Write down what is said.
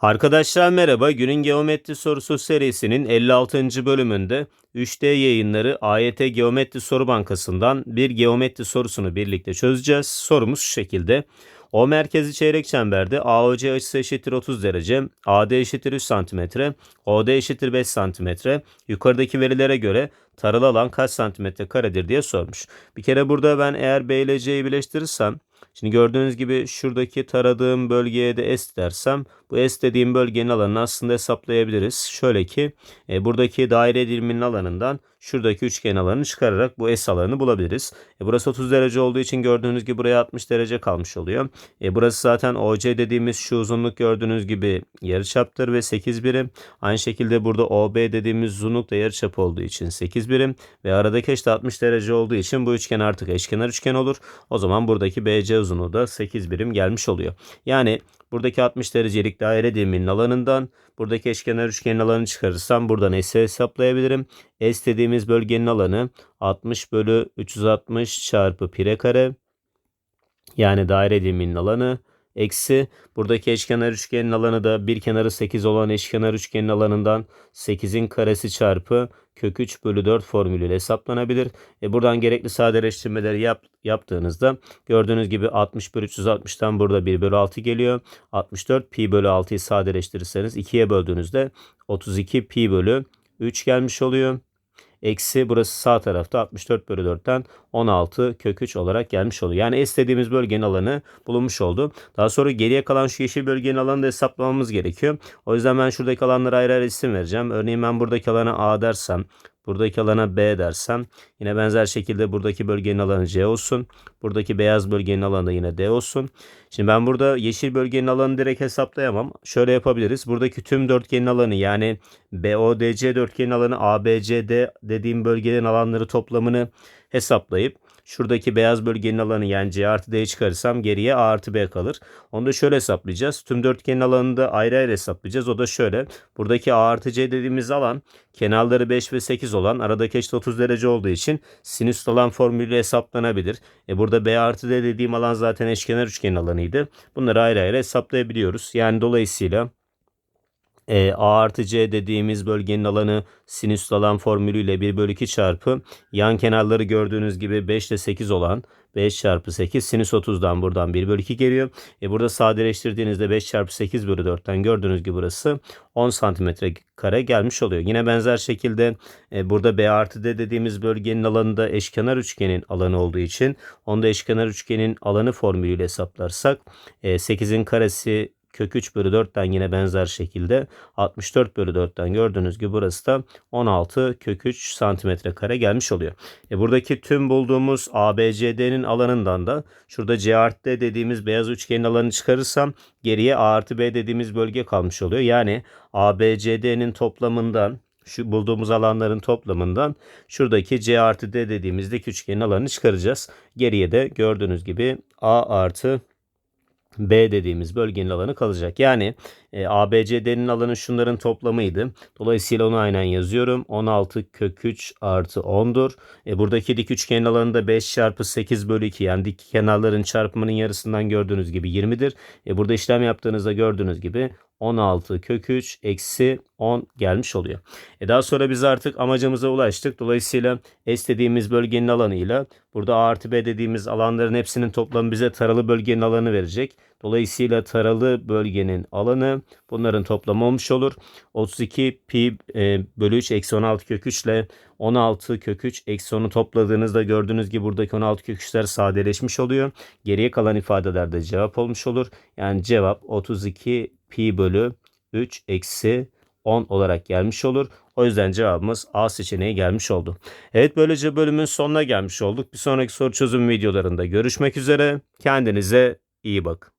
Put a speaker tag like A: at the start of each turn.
A: Arkadaşlar merhaba. Günün Geometri Sorusu serisinin 56. bölümünde 3D yayınları AYT Geometri Soru Bankası'ndan bir geometri sorusunu birlikte çözeceğiz. Sorumuz şu şekilde. O merkezi çeyrek çemberde AOC açısı eşittir 30 derece, AD eşittir 3 cm, OD eşittir 5 cm. Yukarıdaki verilere göre taralı alan kaç santimetre karedir diye sormuş. Bir kere burada ben eğer B ile C'yi birleştirirsem Şimdi gördüğünüz gibi şuradaki taradığım bölgeye de S dersem bu S dediğim bölgenin alanını aslında hesaplayabiliriz. Şöyle ki e, buradaki daire diliminin alanından şuradaki üçgen alanını çıkararak bu S alanını bulabiliriz. E, burası 30 derece olduğu için gördüğünüz gibi buraya 60 derece kalmış oluyor. E, burası zaten OC dediğimiz şu uzunluk gördüğünüz gibi yarıçaptır ve 8 birim. Aynı şekilde burada OB dediğimiz uzunluk da yarıçap olduğu için 8 birim ve aradaki da 60 derece olduğu için bu üçgen artık eşkenar üçgen olur. O zaman buradaki BC uzunluğu da 8 birim gelmiş oluyor. Yani buradaki 60 derecelik daire diliminin alanından buradaki eşkenar üçgenin alanını çıkarırsam buradan S'i hesaplayabilirim. S dediğimiz bölgenin alanı 60 bölü 360 çarpı pire kare yani daire diliminin alanı eksi buradaki eşkenar üçgenin alanı da bir kenarı 8 olan eşkenar üçgenin alanından 8'in karesi çarpı kök 3 bölü 4 formülüyle hesaplanabilir. E buradan gerekli sadeleştirmeleri yap, yaptığınızda gördüğünüz gibi 60 bölü 360'tan burada 1 bölü 6 geliyor. 64 pi bölü 6'yı sadeleştirirseniz 2'ye böldüğünüzde 32 pi bölü 3 gelmiş oluyor. Eksi burası sağ tarafta 64 bölü 4'ten 16 kök 3 olarak gelmiş oluyor. Yani istediğimiz bölgenin alanı bulunmuş oldu. Daha sonra geriye kalan şu yeşil bölgenin alanını da hesaplamamız gerekiyor. O yüzden ben şuradaki alanlara ayrı ayrı isim vereceğim. Örneğin ben buradaki alana A dersem Buradaki alana B dersem yine benzer şekilde buradaki bölgenin alanı C olsun. Buradaki beyaz bölgenin alanı yine D olsun. Şimdi ben burada yeşil bölgenin alanını direkt hesaplayamam. Şöyle yapabiliriz. Buradaki tüm dörtgenin alanı yani BODC dörtgenin alanı ABCD dediğim bölgelerin alanları toplamını hesaplayıp Şuradaki beyaz bölgenin alanı yani C artı D'yi çıkarırsam geriye A artı B kalır. Onu da şöyle hesaplayacağız. Tüm dörtgenin alanını da ayrı ayrı hesaplayacağız. O da şöyle. Buradaki A artı C dediğimiz alan kenarları 5 ve 8 olan aradaki eşit 30 derece olduğu için sinüs alan formülü hesaplanabilir. E burada B artı D dediğim alan zaten eşkenar üçgenin alanıydı. Bunları ayrı ayrı hesaplayabiliyoruz. Yani dolayısıyla e, A artı C dediğimiz bölgenin alanı sinüs alan formülüyle 1 bölü 2 çarpı yan kenarları gördüğünüz gibi 5 ile 8 olan 5 çarpı 8 sinüs 30'dan buradan 1 bölü 2 geliyor. E burada sadeleştirdiğinizde 5 çarpı 8 bölü 4'ten gördüğünüz gibi burası 10 santimetre kare gelmiş oluyor. Yine benzer şekilde e, burada B artı D dediğimiz bölgenin alanında eşkenar üçgenin alanı olduğu için onda eşkenar üçgenin alanı formülüyle hesaplarsak e, 8'in karesi kök 3 bölü 4'ten yine benzer şekilde 64 bölü 4'ten gördüğünüz gibi burası da 16 kök 3 santimetre kare gelmiş oluyor. E buradaki tüm bulduğumuz ABCD'nin alanından da şurada C artı D dediğimiz beyaz üçgenin alanını çıkarırsam geriye A artı B dediğimiz bölge kalmış oluyor. Yani ABCD'nin toplamından şu bulduğumuz alanların toplamından şuradaki C artı D dediğimizdeki üçgenin alanını çıkaracağız. Geriye de gördüğünüz gibi A artı B dediğimiz bölgenin alanı kalacak. Yani e, ABCD'nin alanı şunların toplamıydı. Dolayısıyla onu aynen yazıyorum. 16 kök 3 artı 10'dur. E, buradaki dik üçgenin alanı da 5 çarpı 8 bölü 2. Yani dik kenarların çarpımının yarısından gördüğünüz gibi 20'dir. E, burada işlem yaptığınızda gördüğünüz gibi 16 kök 3 eksi 10 gelmiş oluyor. E daha sonra biz artık amacımıza ulaştık. Dolayısıyla S dediğimiz bölgenin alanıyla burada A artı B dediğimiz alanların hepsinin toplamı bize taralı bölgenin alanı verecek. Dolayısıyla taralı bölgenin alanı bunların toplamı olmuş olur. 32 pi e, bölü 3 eksi 16 kök 3 ile 16 kök 3 eksi 10'u topladığınızda gördüğünüz gibi buradaki 16 kök 3'ler sadeleşmiş oluyor. Geriye kalan ifadeler de cevap olmuş olur. Yani cevap 32 pi bölü 3 eksi 10 olarak gelmiş olur. O yüzden cevabımız A seçeneği gelmiş oldu. Evet böylece bölümün sonuna gelmiş olduk. Bir sonraki soru çözüm videolarında görüşmek üzere. Kendinize iyi bakın.